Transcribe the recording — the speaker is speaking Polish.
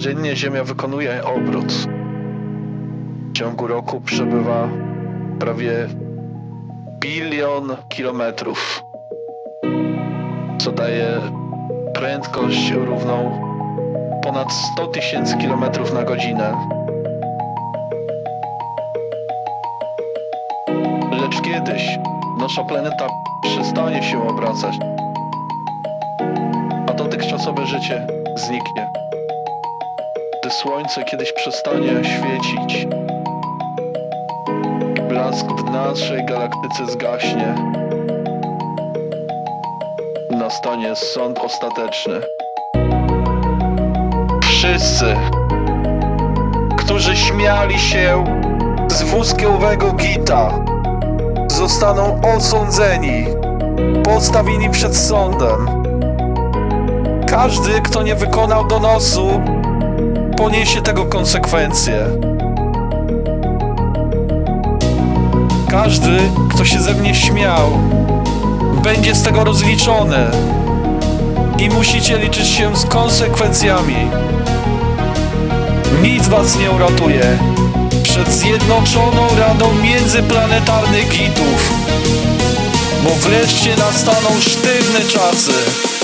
Codziennie Ziemia wykonuje obrót. W ciągu roku przebywa prawie bilion kilometrów, co daje prędkość równą ponad 100 tysięcy kilometrów na godzinę. Lecz kiedyś nasza planeta przestanie się obracać, a dotychczasowe życie zniknie. Słońce kiedyś przestanie świecić blask w naszej galaktyce zgaśnie, nastanie sąd ostateczny. Wszyscy, którzy śmiali się z wózkiowego gita, zostaną osądzeni, postawieni przed sądem. Każdy, kto nie wykonał donosu, poniesie tego konsekwencje. Każdy, kto się ze mnie śmiał, będzie z tego rozliczony i musicie liczyć się z konsekwencjami. Nic was nie uratuje przed Zjednoczoną Radą Międzyplanetarnych Gitów, bo wreszcie nastaną sztywne czasy.